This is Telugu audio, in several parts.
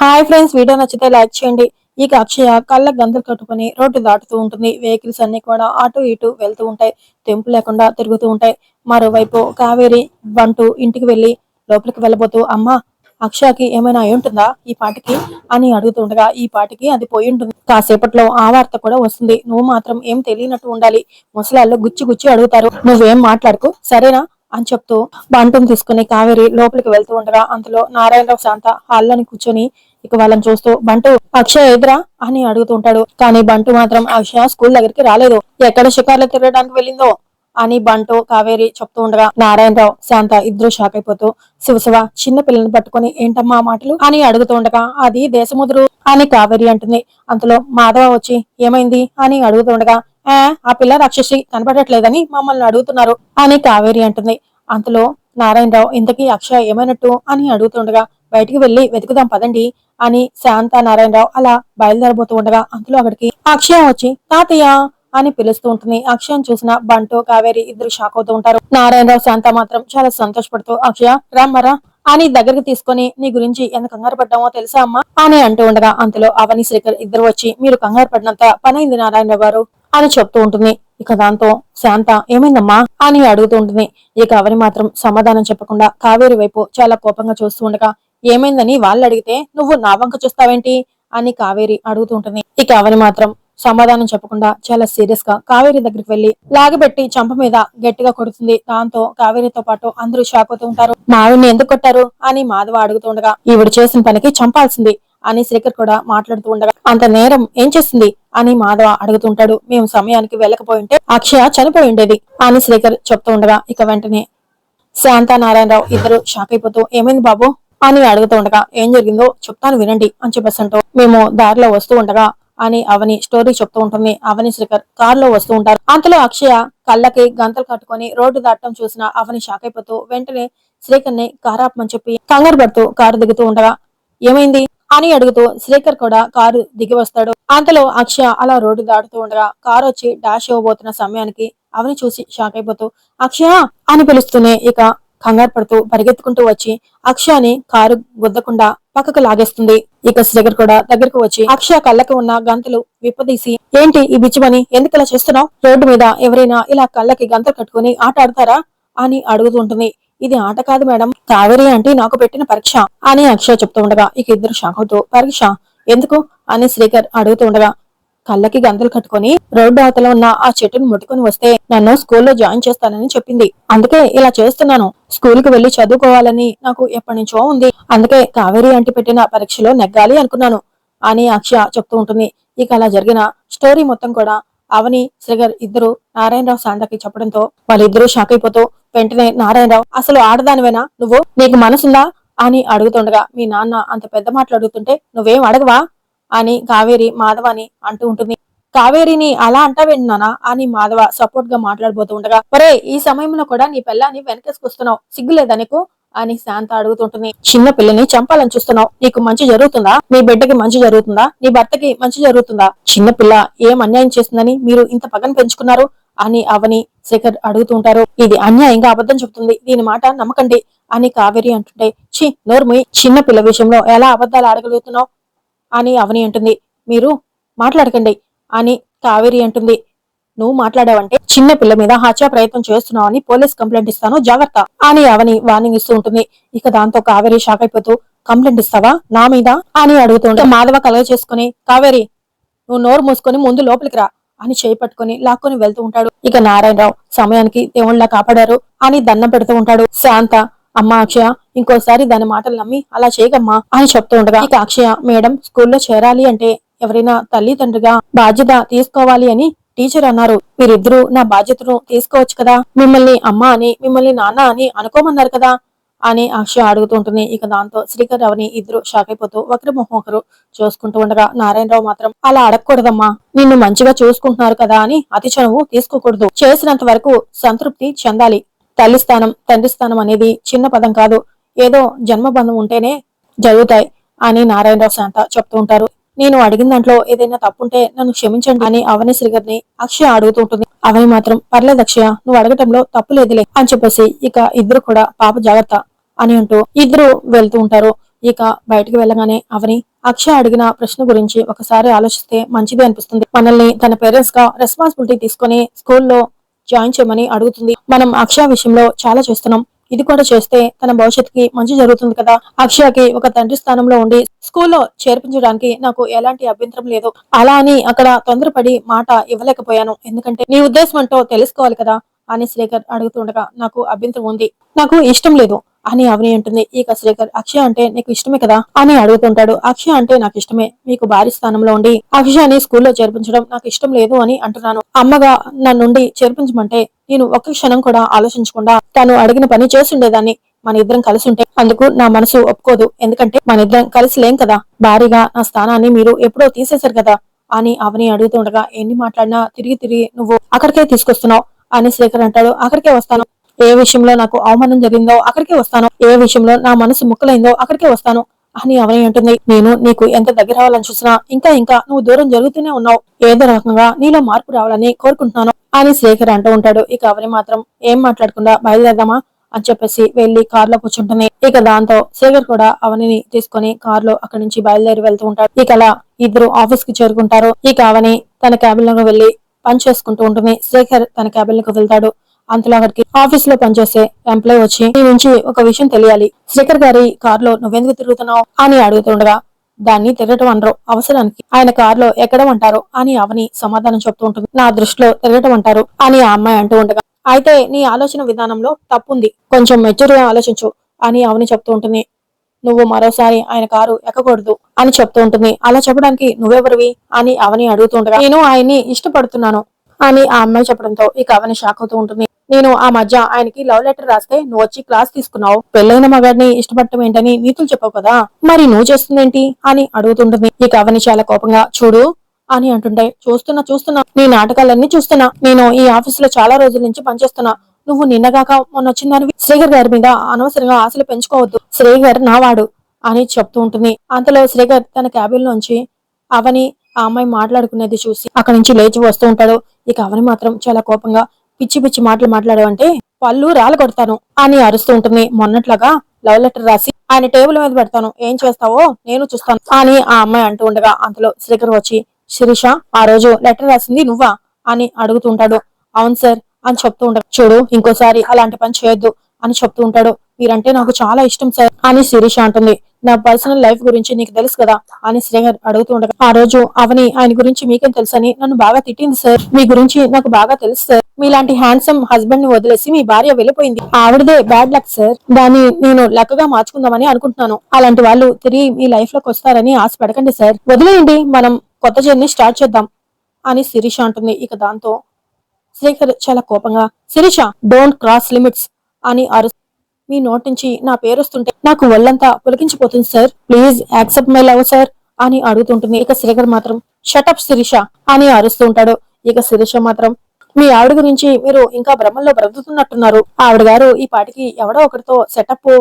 హాయ్ ఫ్రెండ్స్ వీడియో నచ్చితే లైక్ చేయండి. ఇక అక్షయ కళ్ళ గంతులు కట్టుకుని రోడ్డు దాటుతూ ఉంటుంది. వెహికల్స్ అన్ని కూడా అటు ఇటు వెళ్తూ ఉంటాయి. తెంపు లేకుండా తిరుగుతూ ఉంటాయి. మరోవైపు కావేరి బంటు ఇంటికి వెళ్ళి లోపలికి వెళ్ళబోతూ అమ్మా అక్షయకి ఏమైనా అయి ఉంటుందా ఈ పాటికి? అని అడుగుతుండగా ఈ పాటికి అది పోయి ఉంటుంది. కాసేపట్లో ఆ వార్త కూడా వస్తుంది. నువ్వు మాత్రం ఏం తెలియనట్టు ఉండాలి. ముసలాళ్ళు గుచ్చి గుచ్చి అడుగుతారు. నువ్వేం మాట్లాడుకు సరేనా? అని చెప్తూ బంటును తీసుకుని కావేరి లోపలికి వెళ్తూ ఉండగా అంతలో నారాయణరావు శాంత హాల్లోని కూర్చొని ఇక వాళ్ళని చూస్తూ బంటు అక్షయ్ ఎదురా? అని అడుగుతుంటాడు కానీ బంటు మాత్రం అక్షయ స్కూల్ దగ్గరికి రాలేదు. ఎక్కడ షికార్లు తిరగడానికి వెళ్ళిందో? అని బంటు కావేరి చెప్తూ ఉండగా నారాయణరావు శాంత ఇద్దరు షాక్ అయిపోతూ శివశివ చిన్న పిల్లని పట్టుకొని ఏంటమ్మా మాటలు? అని అడుగుతూ ఉండగా అది దేశముదురు అని కావేరి అంటుంది. అంతలో మాధవ వచ్చి ఏమైంది? అని అడుగుతూ ఉండగా ఆ ఆ పిల్ల రాక్షసి కనపడట్లేదని మమ్మల్ని అడుగుతున్నారు అని కావేరి అంటుంది. అంతలో నారాయణరావు ఇంతకీ అక్షయ ఏమైనట్టు? అని అడుగుతుండగా బయటికి వెళ్ళి వెతుకుదాం పదండి అని శాంత నారాయణరావు అలా బయలుదేరబోతూ ఉండగా అందులో అక్కడికి అక్షయ వచ్చి తాతయ్య అని పిలుస్తూ ఉంటుంది. అక్షయం చూసిన బంటు కావేరి ఇద్దరు షాక్ అవుతూ ఉంటారు. నారాయణరావు శాంత మాత్రం చాలా సంతోషపడుతూ అక్షయ రామ్మరా అని దగ్గరికి తీసుకొని నీ గురించి ఎంత కంగారు పడ్డామో తెలుసా అమ్మా అని అంటూ ఉండగా అంతలో అవని శ్రీకర్ ఇద్దరు వచ్చి మీరు కంగారు పడినంత పనైంది నారాయణరావు గారు అని చెప్తూ ఉంటుంది. ఇక దాంతో శాంత ఏమైందమ్మా అని అడుగుతూ ఉంటుంది. ఇక అవని మాత్రం సమాధానం చెప్పకుండా కావేరి వైపు చాలా కోపంగా చూస్తూ ఉండగా ఏమైందని వాళ్ళు అడిగితే నువ్వు నా వంక చూస్తావేంటి? అని కావేరి అడుగుతూ ఉంటుంది ఇక అవని మాత్రం సమాధానం చెప్పకుండా చాలా సీరియస్గా కావేరి దగ్గరికి వెళ్ళి లాగబెట్టి చంప మీద గట్టిగా కొడుతుంది. దాంతో కావేరితో పాటు అందరూ షాక్ అవుతూ ఉంటారు. మావిని ఎందుకు కొట్టారు? అని మాధవ అడుగుతుండగా ఈవిడ చేసిన పనికి చంపాల్సింది అని శ్రీకర్ కూడా మాట్లాడుతూ ఉండగా అంత నేరం ఏం చేస్తుంది అని మాధవ అడుగుతుంటాడు. మేము సమయానికి వెళ్ళకపోయింటే అక్షయ చనిపోయి ఉండేది అని శ్రీకర్ చెప్తూ ఉండగా ఇక వెంటనే శాంతా నారాయణరావు ఇద్దరు షాక్ అయిపోతూ ఏమైంది బాబు? అని అడుగుతూ ఉండగా ఏం జరిగిందో చెప్తాను వినండి అని చెప్పేసంటూ మేము దారిలో వస్తూ ఉండగా అని అవని స్టోరీ చెప్తూ ఉంటుంది. అవని శ్రీకర్ కారులో వస్తూ ఉంటారు. అంతలో అక్షయ కళ్ళకి గంతలు కట్టుకొని రోడ్డు దాటడం చూసిన అవని షాక్ అయిపోతూ వెంటనే శ్రీకర్ని కారాపమని చెప్పి కంగారు పడుతూ కారు దిగుతూ ఉండగా ఏమైంది? అని అడుగుతూ శ్రీకర్ కూడా కారు దిగి వస్తాడు. అంతలో అక్షయ అలా రోడ్డు దాటుతూ ఉండగా కారు వచ్చి డాష్ ఇవ్వబోతున్న సమయానికి అవని చూసి షాక్ అయిపోతూ అక్షయ! అని పిలుస్తూనే ఇక కంగారు పడుతూ పరిగెత్తుకుంటూ వచ్చి అక్షయాని కారు గుద్దకుండా పక్కకు లాగేస్తుంది. ఇక శ్రీగర్ కూడా దగ్గరకు వచ్చి అక్షయ కళ్ళకి ఉన్న గంతలు విప్పదీసి ఏంటి ఈ బిచ్చమని? ఎందుకు ఇలా చేస్తున్నావు? రోడ్డు మీద ఎవరైనా ఇలా కళ్ళకి గంతలు కట్టుకుని ఆట ఆడతారా? అని అడుగుతూ ఉంటుంది. ఇది ఆట కాదు మేడం. కావేరి అంటే నాకు పెట్టిన పరీక్ష అని అక్షయ చెప్తూ ఉండగా ఇక ఇద్దరు షాక్ అవుతూ పరీక్ష? ఎందుకు? అని శ్రీకర్ అడుగుతూ ఉండగా కళ్ళకి గంతలు కట్టుకొని రోడ్డు అవతల ఉన్న ఆ చెట్టును ముట్టుకుని వస్తే నన్ను స్కూల్లో జాయిన్ చేస్తానని చెప్పింది. అందుకే ఇలా చేస్తున్నాను. స్కూల్కి వెళ్ళి చదువుకోవాలని నాకు ఎప్పటి నుంచో ఉంది. అందుకే కావేరి అంటి పెట్టిన పరీక్షలో నెగ్గాలి అనుకున్నాను. అని అక్షయ చెప్తూ ఉంటుంది. ఇక అలా జరిగిన స్టోరీ మొత్తం కూడా అవని శ్రీగర్ ఇద్దరు నారాయణరావు శాంతకి చెప్పడంతో వాళ్ళిద్దరూ షాక్ అయిపోతూ వెంటనే నారాయణరావు అసలు ఆడదానివేనా నువ్వు? నీకు మనసుందా? అని అడుగుతుండగా మీ నాన్న అంత పెద్ద మాటలు అడుగుతుంటే నువ్వేం అడగవా? అని కావేరి మాధవ అని అంటూ ఉంటుంది. కావేరిని అలా అంటావేంటి నానా అని మాధవ సపోర్ట్గా మాట్లాడబోతూ ఉండగా ఒరే ఈ సమయంలో కూడా నీ పిల్లని వెనకేసుకొస్తున్నావు సిగ్గులేదా నీకు? అని శాంత అడుగుతుంటుంది. చిన్న పిల్లని చంపాలని చూస్తున్నావు. నీకు మంచి జరుగుతుందా? నీ బిడ్డకి మంచి జరుగుతుందా? నీ భర్తకి మంచి జరుగుతుందా? చిన్న పిల్ల ఏం అన్యాయం చేస్తుందని మీరు ఇంత పగను పెంచుకున్నారు? అని అవని శేఖర్ అడుగుతూ ఉంటారు. ఇది అన్యాయంగా అబద్ధం చెబుతుంది దీని మాట నమ్మకండి అని కావేరి అంటుంటే చి నోర్మి చిన్న పిల్ల విషయంలో ఎలా అబద్ధాలు ఆడగలుగుతున్నావు? అని అవని అంటుంది. మీరు మాట్లాడకండి అని కావేరి అంటుంది. నువ్వు మాట్లాడావంటే చిన్న పిల్ల మీద హత్యా ప్రయత్నం చేస్తున్నావు అని పోలీస్ కంప్లైంట్ ఇస్తాను జాగ్రత్త అని అవని వార్నింగ్ ఇస్తూ ఉంటుంది. ఇక దాంతో కావేరి షాక్ అయిపోతూ కంప్లైంట్ ఇస్తావా? నా మీద? అని అడుగుతుంటే మాధవ కలగ చేసుకుని కావేరి నువ్వు నోరు మూసుకొని ముందు లోపలికి రా అని చేయి పట్టుకుని లాక్కొని వెళ్తూ ఉంటాడు. ఇక నారాయణరావు సమయానికి దేవుళ్ళ కాపాడారు అని దండం పెడుతూ ఉంటాడు. శాంత అమ్మా అక్షయ ఇంకోసారి దాని మాటలు నమ్మి అలా చేయకమ్మా అని చెప్తూ ఉండగా ఇక అక్షయ మేడం స్కూల్లో చేరాలి అంటే ఎవరైనా తల్లిదండ్రుగా బాధ్యత తీసుకోవాలి అని టీచర్ అన్నారు. మీరిద్దరూ నా బాధ్యతను తీసుకోవచ్చు కదా? మిమ్మల్ని అమ్మ అని మిమ్మల్ని నాన్న అని అనుకోమన్నారు కదా? అని అక్షయ అడుగుతుంటుంది ఇక దాంతో శ్రీకర్ రావుని ఇద్దరు షాక్ అయిపోతూ ఒకరి మొహం ఒకరు చూసుకుంటూ ఉండగా నారాయణరావు మాత్రం అలా అడగకూడదమ్మా. నిన్ను మంచిగా చూసుకుంటున్నారు కదా అని అతి చనువు తీసుకోకూడదు. చేసినంత వరకు సంతృప్తి చెందాలి. తల్లి స్థానం తండ్రి స్థానం అనేది చిన్న పదం కాదు. ఏదో జన్మబంధం ఉంటేనే జరుగుతాయి అని నారాయణరావు శాంత చెప్తూ ఉంటారు. నేను అడిగిన దాంట్లో ఏదైనా తప్పుంటే నన్ను క్షమించండి అని అవని శ్రీగర్ని అక్షయ అడుగుతూ ఉంటుంది. అవని మాత్రం పర్లేదు అక్షయ నువ్వు అడగటంలో తప్పు లేదులే అని చెప్పేసి ఇక ఇద్దరు కూడా పాప జాగ్రత్త అని అంటూ ఇద్దరు వెళ్తూ ఉంటారు. ఇక బయటికి వెళ్ళగానే అవని అక్షయ అడిగిన ప్రశ్న గురించి ఒకసారి ఆలోచిస్తే మంచిది అనిపిస్తుంది. మనల్ని తన పేరెంట్స్గా రెస్పాన్సిబిలిటీ తీసుకొని స్కూల్లో జాయిన్ చేయమని అడుగుతుంది. మనం అక్షయ విషయంలో చాలా చేస్తున్నాం. ఇది కూడా చేస్తే తన భవిష్యత్తుకి మంచి జరుగుతుంది కదా. అక్షయకి ఒక తండ్రి స్థానంలో ఉండి స్కూల్లో చేర్పించడానికి నాకు ఎలాంటి అభ్యంతరం లేదు. అలా అని అక్కడ తొందరపడి మాట ఇవ్వలేకపోయాను. ఎందుకంటే నీ ఉద్దేశం అంటో తెలుసుకోవాలి కదా అని శ్రీకర్ అడుగుతుండగా నాకు అభ్యంతరం ఉంది. నాకు ఇష్టం లేదు. అని అవని అంటుంది. ఇక శ్రీకర్ అక్షయ అంటే నీకు ఇష్టమే కదా అని అడుగుతుంటాడు. అక్షయ అంటే నాకు ఇష్టమే. మీకు భారీ స్థానంలో ఉండి అక్షయాని స్కూల్లో చేర్పించడం నాకు ఇష్టం లేదు అని అంటున్నాను. అమ్మగా నన్నుండి చేర్పించమంటే నేను ఒక్క క్షణం కూడా ఆలోచించకుండా తను అడిగిన పని చేస్తుండేదాన్ని. మన ఇద్దరం కలిసి ఉంటే అందుకు నా మనసు ఒప్పుకోదు. ఎందుకంటే మన ఇద్దరం కలిసి లేం కదా. భారీగా నా స్థానాన్ని మీరు ఎప్పుడో తీసేశారు కదా అని అవని అడుగుతుండగా ఎన్ని మాట్లాడినా? తిరిగి తిరిగి నువ్వు అక్కడికే తీసుకొస్తున్నావు అని శేఖర్ అంటాడు. అక్కడికే వస్తాను. ఏ విషయంలో నాకు అవమానం జరిగిందో అక్కడికే వస్తాను. ఏ విషయంలో నా మనసు ముక్కలైందో అక్కడికే వస్తాను. అని అవని అంటుంది. నేను నీకు ఎంత దగ్గర అవ్వాలని చూసినా ఇంకా ఇంకా నువ్వు దూరం జరుగుతూనే ఉన్నావు. ఏదో రకంగా నీలో మార్పు రావాలని కోరుకుంటున్నాను. అని శేఖర్ అంటూ ఉంటాడు. ఇక అవని మాత్రం ఏం మాట్లాడకుండా బయలుదేరదామా అని చెప్పేసి వెళ్ళి కారులో కూర్చుంటుంది. ఇక దాంతో శేఖర్ కూడా అవనిని తీసుకొని కారులో అక్కడి నుంచి బయలుదేరి వెళ్తూ ఉంటాడు. ఇక అలా ఇద్దరు ఆఫీస్కి చేరుకుంటారు. ఇక అవని తన క్యాబిన్లో వెళ్ళి పని చేసుకుంటూ ఉంటుంది. శేఖర్ తన క్యాబిన్లకు వెళ్తాడు. అంతలో అక్కడికి ఆఫీస్లో పనిచేసే ఎంప్లాయ్ వచ్చి నీ నుంచి ఒక విషయం తెలియాలి. శేఖర్ గారి కారులో నువ్వెందుకు తిరుగుతున్నావు? అని అడుగుతుండగా దాన్ని తిరగటం అనరు. అవసరానికి ఆయన కారులో ఎక్కడం అంటారు అని అవని సమాధానం చెప్తూ ఉంటుంది. నా దృష్టిలో తిరగటం అంటారు అని ఆ అమ్మాయి అంటూ ఉండగా అయితే నీ ఆలోచన విధానంలో తప్పుంది. కొంచెం మెచ్యూర్గా ఆలోచించు అని అవని చెప్తూ ఉంటుంది. నువ్వు మరోసారి ఆయన కారు ఎక్కకూడదు అని చెప్తూ ఉంటుంది. అలా చెప్పడానికి నువ్వెవరివి? అని అవని అడుగుతుండగా నేను ఆయన్ని ఇష్టపడుతున్నాను. అని ఆ అమ్మాయి చెప్పడంతో ఇక అవని షాక్ అవుతూ ఉంటుంది. నేను ఆ మధ్య ఆయనకి లవ్ లెటర్ రాస్తే నువ్వు వచ్చి క్లాస్ తీసుకున్నావు. పెళ్ళైన మగాడిని ఇష్టపడటం ఏంటని నీతులు చెప్పావు కదా మరి నువ్వు చేస్తుందేంటి అని అడుగుతుంటుంది. ఇక అవని చాలా కోపంగా చూడు అని అంటుంటే చూస్తున్నా చూస్తున్నా నీ నాటకాలన్నీ చూస్తున్నా. నేను ఈ ఆఫీస్లో చాలా రోజుల నుంచి పనిచేస్తున్నా. నువ్వు నిన్నగాక మొన్న వచ్చిందని శ్రీగర్ గారి మీద అనవసరంగా ఆశలు పెంచుకోవద్దు. శ్రీగర్ నావాడు అని చెప్తూ ఉంటుంది. అంతలో శ్రీగర్ తన క్యాబిన్ లోంచి అవని ఆ అమ్మాయి మాట్లాడుకునేది చూసి అక్కడి నుంచి లేచి వస్తూ ఉంటాడు. ఇక అవని మాత్రం చాలా కోపంగా పిచ్చి పిచ్చి మాటలు మాట్లాడవంటే పళ్ళు రాళ్ళు కొడతాను అని అరుస్తూ ఉంటుంది. మొన్నట్లాగా లవ్ లెటర్ రాసి ఆయన టేబుల్ మీద పెడతాను. ఏం చేస్తావో నేను చూస్తాను అని ఆ అమ్మాయి అంటూ ఉండగా అంతలో శ్రీకర్ వచ్చి శిరీష ఆ రోజు లెటర్ రాసింది నువ్వా? అని అడుగుతుంటాడు అవును సార్ అని చెప్తూ ఉంటాడు. చూడు ఇంకోసారి అలాంటి పని చేయొద్దు అని చెప్తూ ఉంటాడు. మీరంటే నాకు చాలా ఇష్టం సార్ అని శిరీష అంటుంది. నా పర్సనల్ లైఫ్ గురించి నీకు తెలుసు కదా అని శ్రీహర్ అడుగుతూ ఉండగా. ఆ రోజు అవని ఆయన గురించి మీకేం తెలుసని నన్ను బాగా తిట్టింది సార్ మీ గురించి నాకు బాగా తెలుసు సార్ మీలాంటి హ్యాండ్సమ్ హస్బెండ్ని వదిలేసి మీ భార్య వెళ్ళిపోయింది. ఆవిడదే బ్యాడ్ లక్ సార్ దాన్ని నేను లక్కగా మార్చుకుందామని అనుకుంటున్నాను. అలాంటి వాళ్ళు తిరిగి మీ లైఫ్లోకి వస్తారని ఆశ పడకండి సార్ వదిలేయండి మనం కొత్త జర్నీ స్టార్ట్ చేద్దాం అని శిరీష అంటుంది. ఇక దాంతో శ్రీహర్ చాలా కోపంగా శిరీష డోంట్ క్రాస్ లిమిట్స్ అని అరు మీ నోటి నుంచి నా పేరు వస్తుంటే నాకు ఒళ్ళంతా పులికించిపోతుంది sir. Please accept my love sir అని అడుగుతుంటుంది. ఇక శ్రీకర్ మాత్రం షటప్ శిరీష అని అరుస్తూ ఉంటాడు. ఇక శిరీష మాత్రం మీ ఆవిడ గురించి మీరు ఇంకా భ్రమంలో బ్రతుకుతున్నట్టున్నారు. ఆవిడ గారు ఈ పాటికి ఎవడో ఒకరితో సెటప్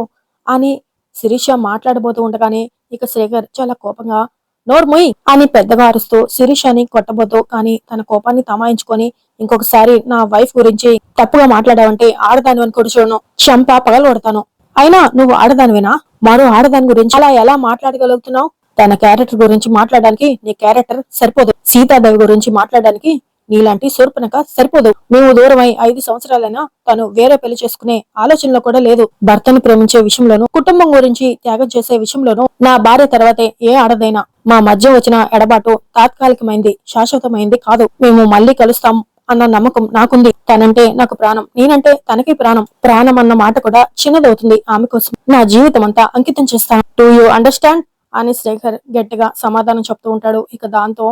అని శిరీష మాట్లాడబోతూ ఉండగానే ఇక శ్రీకర్ చాలా కోపంగా నోర్ముయ్ అని పెద్దగా అరుస్తూ శిరీషని కొట్టబోతూ కానీ తన కోపాన్ని తమాయించుకొని ఇంకొకసారి నా వైఫ్ గురించి తప్పుగా మాట్లాడావంటే ఆడదాని అని కూడా చూడను. చంప పగలగొడతాను అయినా నువ్వు ఆడదానివేనా? మరో ఆడదాని గురించి అలా ఎలా మాట్లాడగలుగుతున్నావు? తన క్యారెక్టర్ గురించి మాట్లాడడానికి నీ క్యారెక్టర్ సరిపోదు. సీతాదేవి గురించి మాట్లాడడానికి నీలాంటి శూర్పణక సరిపోదు. మేము దూరమై ఐదు సంవత్సరాలైనా తను వేరే పెళ్ళి చేసుకునే ఆలోచనలో కూడా లేదు. భర్తను ప్రేమించే విషయంలోనూ కుటుంబం గురించి త్యాగం చేసే విషయంలోనూ నా భార్య తర్వాతే ఏ ఆడదైనా. మా మధ్య వచ్చిన ఎడబాటు తాత్కాలికమైంది శాశ్వతమైంది కాదు. మేము మళ్ళీ కలుస్తాం అన్న నమ్మకం నాకుంది. తనంటే నాకు ప్రాణం. నేనంటే తనకి ప్రాణం. ప్రాణం అన్న మాట కూడా చిన్నదవుతుంది ఆమె కోసం. నా జీవితం అంతా అంకితం చేస్తాను. డూ యూ అండర్స్టాండ్ అని శేఖర్ గట్టిగా సమాధానం చెప్తూ ఉంటాడు. ఇక దాంతో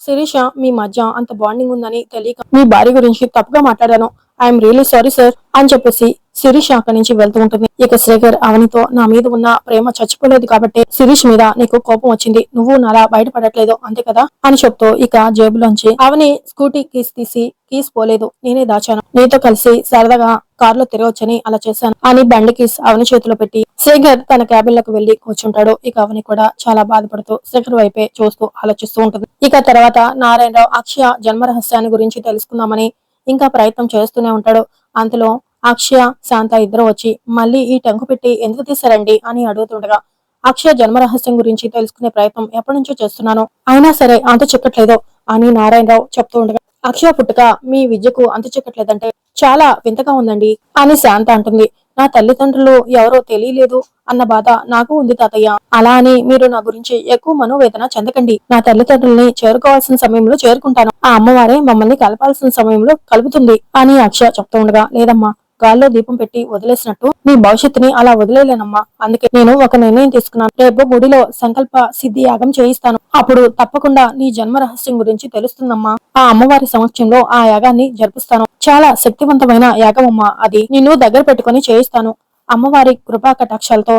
శిరీష మీ మధ్య అంత బాండింగ్ ఉందని తెలియక మీ భార్య గురించి తప్పుగా మాట్లాడాను. ఐఎమ్ రియలీ సారీ సార్ అని చెప్పేసి శిరీష్ అక్కడి నుంచి వెళ్తూ ఉంటుంది. ఇక శేఖర్ అవనితో నా మీద ఉన్న ప్రేమ చచ్చిపోలేదు కాబట్టి శిరీష్ మీద నీకు కోపం వచ్చింది. నువ్వు నాలా బయటపడట్లేదు. అంతే కదా? అని చెప్తూ ఇక జేబులోంచి అవని స్కూటీ కీస్ తీసి కీస్ పోలేదు. నేనే దాచాను. నీతో కలిసి సరదాగా కారులో తిరగొచ్చని అలా చేశాను. అని బండి కీస్ అవని చేతిలో పెట్టి శేఖర్ తన క్యాబిన్లోకి వెళ్ళి కూర్చుంటాడు. ఇక అవని కూడా చాలా బాధపడుతూ శేఖర్ వైపే చూస్తూ ఆలోచిస్తూ ఉంటుంది. ఇక తర్వాత నారాయణరావు అక్షయ జన్మ రహస్యాన్ని గురించి తెలుసుకుందామని ఇంకా ప్రయత్నం చేస్తూనే ఉంటాడు. అంతలో అక్షయ శాంత ఇద్దరు వచ్చి మళ్ళీ ఈ టంకు పెట్టి ఎందుకు తీశారండి? అని అడుగుతుండగా అక్షయ జన్మ రహస్యం గురించి తెలుసుకునే ప్రయత్నం ఎప్పటి నుంచో చేస్తున్నాను. అయినా సరే అంత చిక్కట్లేదు అని నారాయణరావు చెప్తూ ఉండగా అక్షయ పుట్టుక మీ విద్యకు అంత చిక్కట్లేదంటే చాలా వింతగా ఉందండి అని శాంత అంటుంది. నా తల్లిదండ్రులు ఎవరో తెలియలేదు అన్న బాధ నాకు ఉంది తాతయ్య. అలా అని మీరు నా గురించి ఎక్కువ మనోవేదన చెందకండి. నా తల్లిదండ్రుల్ని చేరుకోవాల్సిన సమయంలో చేరుకుంటాను. ఆ అమ్మవారే మమ్మల్ని కలపాల్సిన సమయంలో కలుపుతుంది అని అక్షయ చెప్తూ ఉండగా లేదమ్మా గాల్లో దీపం పెట్టి వదిలేసినట్టు నీ భవిష్యత్తుని అలా వదిలేలేనమ్మా. అందుకే నేను ఒక నిర్ణయం తీసుకున్నాను. రేపు గుడిలో సంకల్ప సిద్ధి యాగం చేయిస్తాను. అప్పుడు తప్పకుండా నీ జన్మ రహస్యం గురించి తెలుస్తుందమ్మా. ఆ అమ్మవారి సమక్షంలో ఆ యాగాన్ని జరిపిస్తాను. చాలా శక్తివంతమైన యాగమమ్మా అది. నిన్ను దగ్గర పెట్టుకొని చేయిస్తాను. అమ్మవారి కృపా కటాక్షాలతో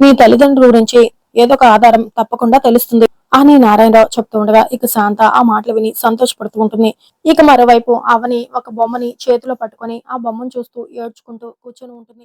నీ తల్లిదండ్రుల గురించి ఏదో ఒక ఆధారం తప్పకుండా తెలుస్తుంది. అని నారాయణరావు చెప్తూ ఉండగా ఇక శాంత ఆ మాటలు విని సంతోషపడుతూ ఉంటుంది. ఇక మరోవైపు అవని ఒక బొమ్మని చేతిలో పట్టుకొని ఆ బొమ్మను చూస్తూ ఏడ్చుకుంటూ కూర్చొని ఉంటుంది.